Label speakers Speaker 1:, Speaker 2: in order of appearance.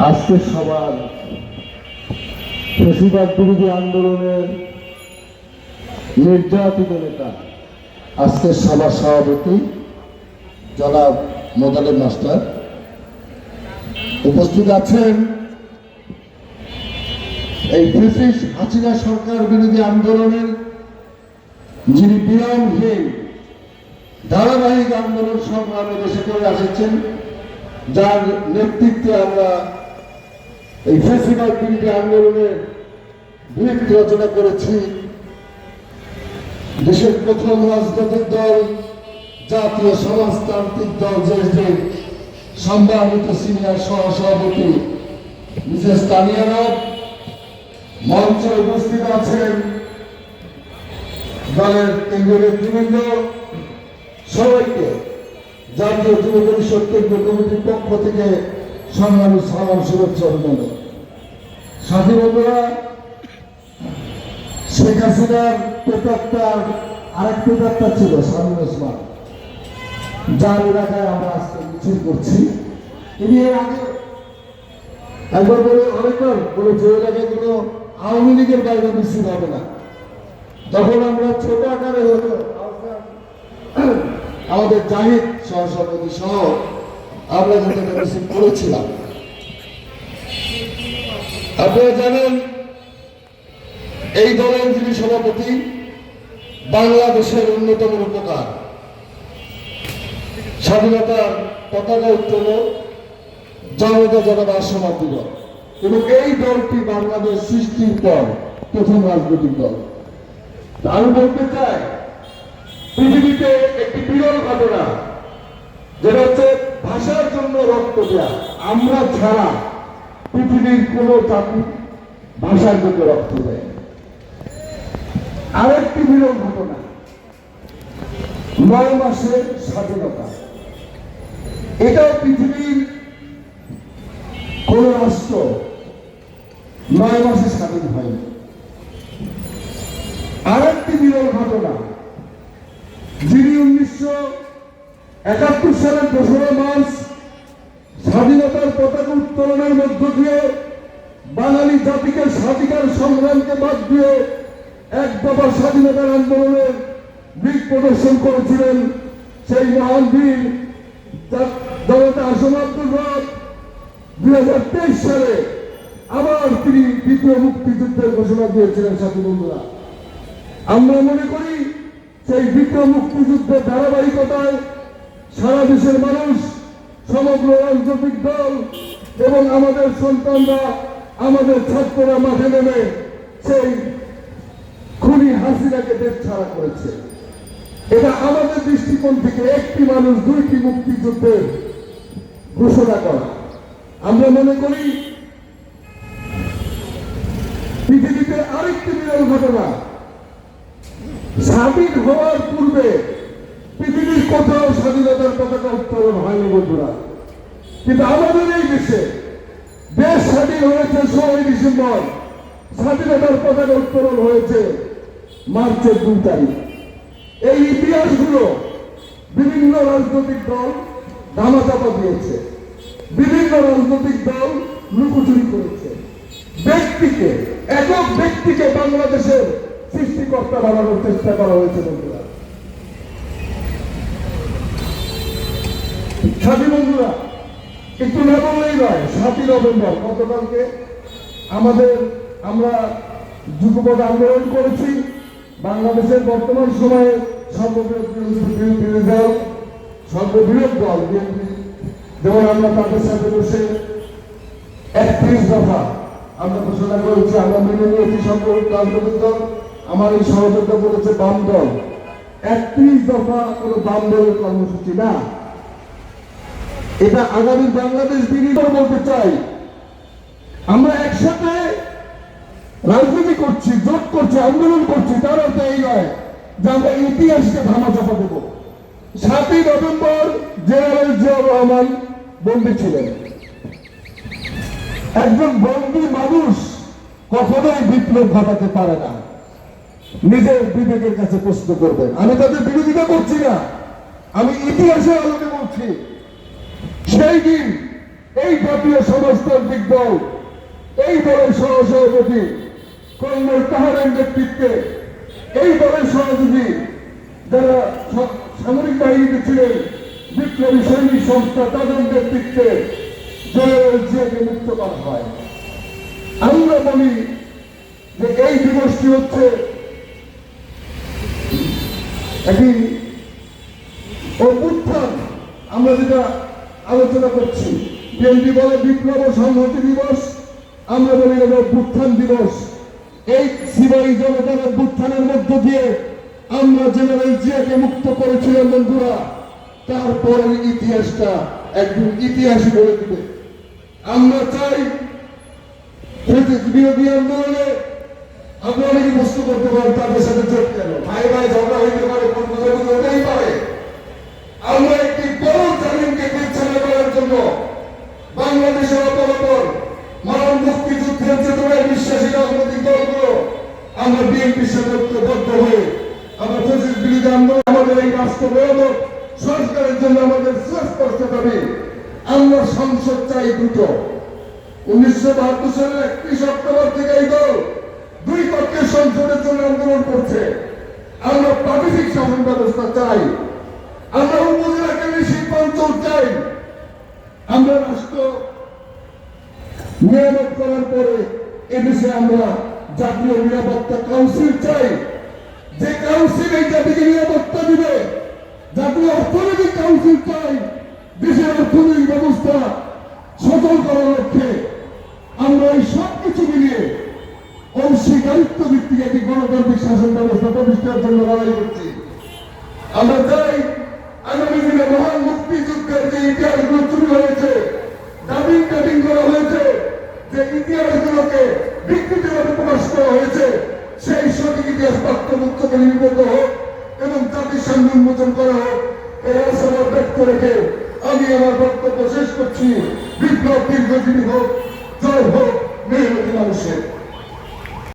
Speaker 1: আজকে সবার ফেসিবাদ বিরোধী আন্দোলনের নির্যাতিত নেতা, আজকে সভার সভাপতি জনাব মোদালেব মাস্টার উপস্থিত আছেন এই ব্রিটিশ হাসিনা সরকার বিরোধী আন্দোলনের যিনি বিরামহীন ধারাবাহিক আন্দোলন সংগ্রামে দেশে করে আসেছেন যার নেতৃত্বে আমরা এই ফেসিবাদ বিরোধী আন্দোলনের ভিত রচনা করেছি। দেশের প্রথম রাজনৈতিক দল, জাতীয় সমাজতান্ত্রিক দল যে সম্মানিত সিনিয়র সহসভাপতি মিসেস তানিয়া রায়। মঞ্চে উপস্থিত আছেন দলের কেন্দ্রীয় নেতৃবৃন্দ। সবাইকে জাতীয় যুব পরিষদ কেন্দ্রীয় কমিটির পক্ষ থেকে সংগ্রামী সালাম, শুভেচ্ছা, অভিনন্দন। সাথী বন্ধুরা, শেখ হাসিনার আরেক ছিল ওসমান। যার এলাকায় আমরা আজকে মিছিল করছি। তিনি এর আগে একবার বলে অনেকবার বলে যে এলাকায় কোনো আওয়ামী লীগের বাইরে মিছিল হবে না। তখন আমরা ছোট আকারে হতো আমাদের জাহিদ সহসভাপতি সহ আমরা কিন্তু মিছিল করেছিলাম আপনারা জানেন, এই দলের যিনি সভাপতি, বাংলাদেশের অন্যতম উপকার স্বাধীনতার পতাকা উত্তোলন জনতা জনতা আশ্রমার দিবস এবং এই দলটি বাংলাদেশ সৃষ্টির পর প্রথম রাজনৈতিক দল। আমি বলতে চাই, পৃথিবীতে একটি বিরল ঘটনা, যেটা হচ্ছে ভাষার জন্য রক্ত দেয়া। আমরা ছাড়া পৃথিবীর কোন জাতি ভাষার জন্য রক্ত দেয় আরেকটি বিরল ঘটনা। নয় মাসের স্বাধীনতা। এটাও পৃথিবীর কোন রাষ্ট্র নয় মাসে স্বাধীন হয়নি। আরেকটি বিরল ঘটনা। যিনি উনিশশো একাত্তর সালের দোসরা মার্চ স্বাধীনতার পতাকা উত্তোলনের মধ্য দিয়ে বাঙালি জাতিকে স্বাধিকার সংগ্রামকে বাদ দিয়ে এক দফা স্বাধীনতার আন্দোলনের দিক প্রদর্শন করেছিলেন সেই মহান বীর জনতা আসম আব্দুল রব। দুই হাজার তেইশ সালে আবার তিনি দ্বিতীয় মুক্তিযুদ্ধের ঘোষণা দিয়েছিলেন সাথী বন্ধুরা। আমরা মনে করি সেই দ্বিতীয় মুক্তিযুদ্ধের ধারাবাহিকতায় সারা দেশের মানুষ সমগ্র রাজনৈতিক দল এবং আমাদের সন্তানরা, আমাদের ছাত্ররা মাঠে নেমে সেই খুনি হাসিনাকে দেশ ছাড়া করেছে। এটা আমাদের দৃষ্টিকোণ থেকে একটি মানুষ, দুইটি মুক্তিযুদ্ধের ঘোষণা করা। আমরা মনে করি, পৃথিবীতে আরেকটি বিরল ঘটনা। স্বাধীন হওয়ার পূর্বে পৃথিবীর কোথাও স্বাধীনতার পতাকা উত্তোলন হয়নি বন্ধুরা। কিন্তু আমাদের এই দেশে দেশ স্বাধীন হয়েছে ষোলোই ডিসেম্বর। স্বাধীনতার পতাকা উত্তোলন হয়েছে মার্চের দুই তারিখ। এই ইতিহাসগুলো বিভিন্ন রাজনৈতিক দল ধামাচাপা দিয়েছে। বিভিন্ন রাজনৈতিক দল লুকোচুরি করেছে। ব্যক্তিকে, একক ব্যক্তিকে বাংলাদেশের সৃষ্টিকর্তা বানানোর চেষ্টা করা হয়েছে বন্ধুরা। সাথী বন্ধুরা, একটু না বললেই নয়, সাতই নভেম্বর, গতকালকে আমাদের আমরা যুগপথ আন্দোলন করেছি। বাংলাদেশের বর্তমান সময়ে সর্ববৃহৎ বিরোধী দল, সর্ববৃহৎ দল বিএনপি, যেমন আমরা তাদের সাথে বসে একত্রিশ দফা আমরা ঘোষণা করেছি, আমরা মেনে নিয়েছি সকল রাজনৈতিক দল। আমার এই সহযোগিতা করেছে বাম দল। একত্রিশ দফা কোনো বাম দলের কর্মসূচি না। এটা আগামী বাংলাদেশ বিনিয়োগ বলতে চাই। আমরা একসাথে রাজনীতি করছি, জোট করছি, আন্দোলন করছি, তার অর্থ এই নয় যে আমরা ইতিহাসকে ধামাচাপা দেব। সাতই নভেম্বর জেনারেল জিয়াউর রহমান বন্দী ছিলেন। একজন বন্দী মানুষ কখনোই বিপ্লব ঘটাতে পারে না। নিজের বিবেকের কাছে প্রশ্ন করবেন। আমি তাদের বিরোধিতা করছি না। আমি ইতিহাসের আলোকে বলছি। সেই দিন এই জাতীয় সমাজতান্ত্রিক দল, এই দলের সহসভাপতি কর্নেল তাহারের নেতৃত্বে, এই দলের সহযোগী যারা সামরিক বাহিনীতে ছিলেন, বিপ্লবী সৈনিক সংস্থা তাদের নেতৃত্বে জেনারেল জিয়াকে মুক্ত করা হয়। আমরা বলি যে এই দিবসটি হচ্ছে একটি অভ্যুত্থান। আমরা যেটা আলোচনা করছি। বিএনপি বলে বিপ্লব ও সংহতি দিবস, আমরা বলি অভ্যুত্থান দিবস। এই সিপাহী জনতার অভ্যুত্থানের মধ্য দিয়ে আমরা জেনারেল জিয়াকে মুক্ত করেছিলাম, বন্ধুরা। তারপরে ইতিহাসটা একদিন ইতিহাসই বলে দিবে। আমরা চাই বিরোধী আন্দোলনে আপনি অনেকে প্রশ্ন করতে পারেন তাদের সাথে চোখ কেন ভাই ভাই, ঝগড়া হইতে পারে, কোন বুঝাবুঝি হতেই পারে। আমরা সংস্কারের জন্য আমাদের সুস্পষ্ট দাবি, আমরা সংসদ চাই দুটো। উনিশশো বাহাত্তর সালের একত্রিশ অক্টোবর থেকে এই দল দুই পক্ষের সংসদের জন্য আন্দোলন করছে। আমরা প্রাদেশিক শাসন ব্যবস্থা চাই। আমরা উপজেলা কেন্দ্রিক শিল্পাঞ্চল চাই। আমরা রাষ্ট্র নিয়ামত করার পরে এদেশে আমরা জাতীয় নিরাপত্তা কাউন্সিল চাই। যে কাউন্সিল এই জাতিকে নিরাপত্তা দিবে জাতীয় অর্থনৈতিক কাউন্সিল চাই দেশের অর্থনৈতিক ব্যবস্থা সচল করার লক্ষ্যে আমরা এই সব কিছু মিলিয়ে অংশীদারিত্ব ভিত্তিক একটি গণতান্ত্রিক শাসন প্রতিষ্ঠার জন্য লড়াই করছি। আমরা চাই আগামী দিনে মহান মুক্তিযুদ্ধের যে ইতিহাসগুলো চুরি হয়েছে ডাবিং কাটিং করা হয়েছে, যে ইতিহাসগুলোকে বিকৃতিভাবে প্রকাশ করা হয়েছে, সেই সঠিক ইতিহাস পাঠ্যমুক্ত লিপিবদ্ধ হোক এবং জাতির সামনে উন্মোচন করা হোক। এই আশাবাদ ব্যক্ত রেখে আমি আমার বক্তব্য শেষ করছি। বিপ্লব দীর্ঘজীবী হোক, জয় হোক, মেহনতি মানুষের।